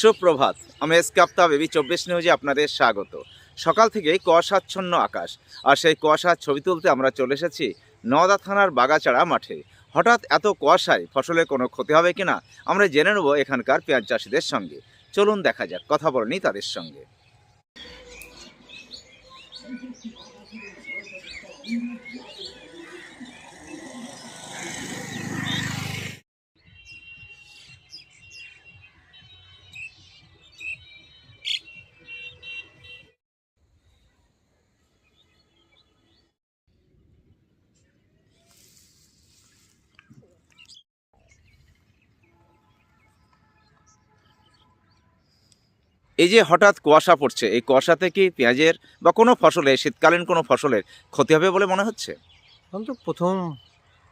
সুপ্রভাত, আমি S কাপ্তা baby চব্বিশ নিউজে আপনাদের স্বাগত। সকাল থেকেই কুয়াশাচ্ছন্ন আকাশ, আর সেই কুয়াশার ছবি তুলতে আমরা চলে এসেছি নওদা থানার বাগাচাড়া মাঠে। হঠাৎ এত কুয়াশায় ফসলের কোনো ক্ষতি হবে কিনা, আমরা জেনে নেব এখানকার পেঁয়াজ চাষিদের সঙ্গে। চলুন দেখা যাক, কথা বলেনি তাদের সঙ্গে। এই যে হঠাৎ কুয়াশা পড়ছে এই কুয়াশাতে কি পেঁয়াজের বা কোনো ফসলে শীতকালীন কোনো ফসলের ক্ষতি হবে বলে মনে হচ্ছে? এখন তো প্রথম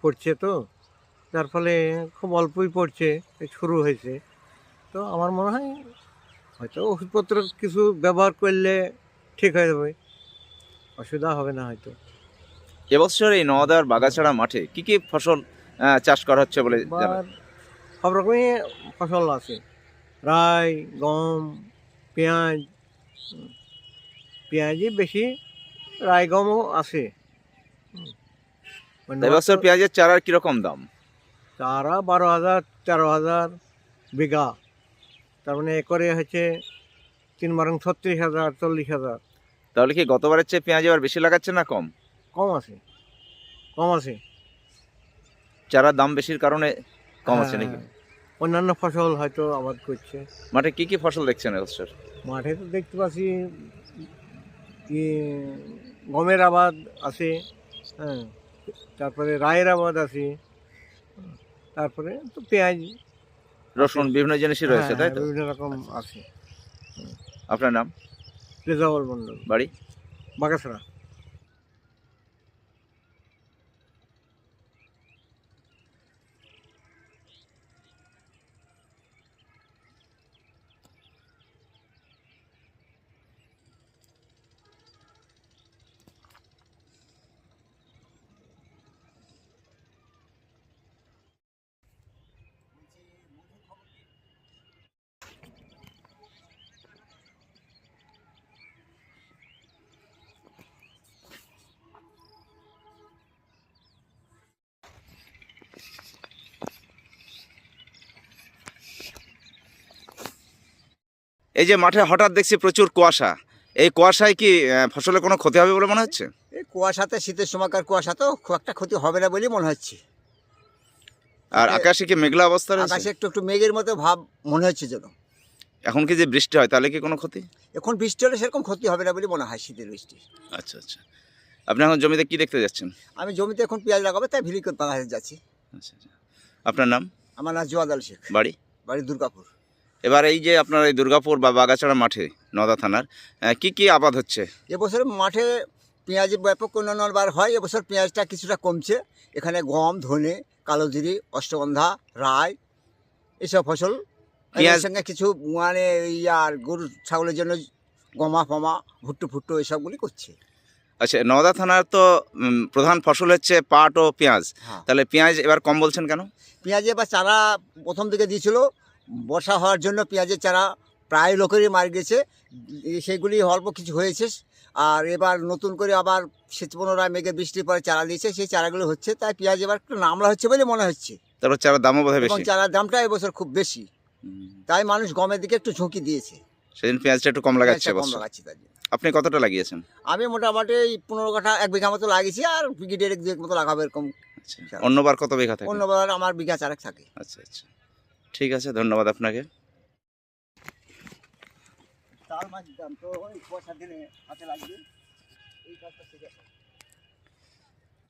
পড়ছে তো যার ফলে খুব অল্পই পড়ছে এই শুরু হয়েছে। তো আমার মনে হয় হয়তো ওষুধপত্র কিছু ব্যবহার করলে ঠিক হয়ে যাবে অসুবিধা হবে না হয়তো। এবছর এই নওদার বাগাছাড়া মাঠে কি কি ফসল চাষ করা হচ্ছে বলে সব রকমই ফসল আছে। রাই গম পেঁয়াজ পেঁয়াজই বেশি রাই গমও আছে। অন্য এবছর পেঁয়াজের চারার কীরকম দাম? চারা বারো হাজার তেরো হাজার বিঘা। তার মানে একরে হচ্ছে তিন বারং ছত্রিশ হাজার চল্লিশ হাজার। তাহলে কি গতবারের চেয়ে পেঁয়াজ এবার বেশি লাগাচ্ছে না কম? কম আছে। কম আছে। চারার দাম বেশির কারণে কম আছে নাকি? হ্যাঁ। অন্যান্য ফসল হয়তো আবাদ করছে। মাঠে কি কি ফসল দেখছেন এবছর মাঠে তো দেখতে পাচ্ছি কি গমের আবাদ আছে হ্যাঁ তারপরে রায়ের আবাদ আছে তারপরে তো পেঁয়াজ রসুন বিভিন্ন জিনিসই রয়েছে হ্যাঁ, তাই তো? বিভিন্ন রকম আছে। আপনার নাম? রেজাউল মন্ডল বাড়ি? বাগাছড়া। এই যে মাঠে হঠাৎ দেখছি প্রচুর কুয়াশা। এই কুয়াশায় কি ফসলের কোনো ক্ষতি হবে বলে মনে হচ্ছে? এই কুয়াশাতে শীতের সময়কার কুয়াশা তো খুব একটা ক্ষতি হবে না বলেই মনে হচ্ছে। আর আকাশে কি মেঘলা অবস্থা আকাশে একটু একটু মেঘের মতো ভাব মনে হচ্ছে যেন। এখন কি যে বৃষ্টি হয় তাহলে কি কোনো ক্ষতি? এখন বৃষ্টি হলে সেরকম ক্ষতি হবে না বলে মনে হয় শীতের বৃষ্টি। আচ্ছা আচ্ছা। আপনি এখন জমিতে কি দেখতে যাচ্ছেন? আমি জমিতে এখন পেঁয়াজ লাগাবো তাই ভিলি করে যাচ্ছি। আচ্ছা আচ্ছা। আপনার নাম? আমার নাম জোয়াদ আল শেখ। বাড়ি? বাড়ি দুর্গাপুর। এবার এই যে আপনার এই দুর্গাপুর বা বাগাছড়া মাঠে নদা থানার কি কি আবাদ হচ্ছে? এবছর মাঠে পেঁয়াজ ব্যাপক উন্নয়ন বার হয়। এবছর পেঁয়াজটা কিছুটা কমছে। এখানে গম ধনে কালোজিরি অষ্টগন্ধা রায় এসব ফসল পেঁয়াজ- এর সঙ্গে কিছু মানে আর গরু ছাগলের জন্য গমা ফমা ভুট্টু ফুট্টু এসবগুলি করছে। আচ্ছা নওদা থানার তো প্রধান ফসল হচ্ছে পাট ও পেঁয়াজ। হ্যাঁ। তাহলে পেঁয়াজ এবার কম বলছেন কেন? পেঁয়াজে এবার চারা প্রথম দিকে দিয়েছিল বর্ষা হওয়ার জন্য পেঁয়াজের চারা প্রায় লোকেরই মার গেছে। সেগুলি অল্প কিছু হয়েছে। আর এবার নতুন করে আবার শীত পুনরায় মেঘে বৃষ্টির পরে চারা দিয়েছে। সেই চারাগুলো হচ্ছে তাই পেঁয়াজ এবার একটু নামলা হচ্ছে বলে মনে হচ্ছে। তারপর চারার দামও বোধ হয় বেশি। চারার দামটা এবছর খুব বেশি। তাই মানুষ গমের দিকে একটু ঝুঁকি দিয়েছে। সেদিন পেঁয়াজটা একটু কম লাগাচ্ছে কম লাগাচ্ছি জন্য। আপনি কতটা লাগিয়েছেন? আমি মোটামুটি এই পনেরো কাঠা এক বিঘা মতো লাগিয়েছি আর বিঘিটের এক দুয়েক মতো লাগাবো এরকম আচ্ছা। অন্যবার কত বিঘা থাকে? অন্যবার আমার বিঘা চারেক থাকে। আচ্ছা আচ্ছা। ঠিক আছে, ধন্যবাদ আপনাকে। তার মাছ দাম তো ওই পয়সা দিনে হাতে লাগবে। এই কাজটা ঠিক আছে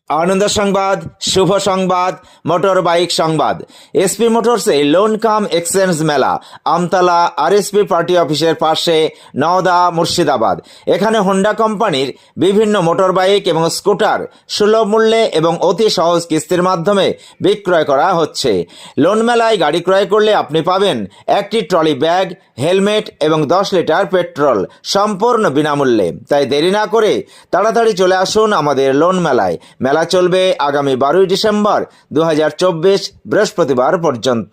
আনন্দ সংবাদ, শুভ সংবাদ, মোটর বাইক সংবাদ। এসপি মোটরসে লোন কাম এক্সচেঞ্জ মেলা। আমতলা আরএসপি পার্টি অফিসের পাশে নওদা মুর্শিদাবাদ। এখানে হোন্ডা কোম্পানির বিভিন্ন মোটর বাইক এবং স্কুটার সুলভ মূল্যে এবং অতি সহজ কিস্তির মাধ্যমে বিক্রয় করা হচ্ছে। লোন মেলায় গাড়ি ক্রয় করলে আপনি পাবেন একটি ট্রলি ব্যাগ, হেলমেট এবং দশ লিটার পেট্রোল সম্পূর্ণ বিনামূল্যে। তাই দেরি না করে তাড়াতাড়ি চলে আসুন আমাদের লোন মেলায়। মেলা চলবে আগামী বারোই ডিসেম্বর দু হাজার চব্বিশ বৃহস্পতিবার পর্যন্ত।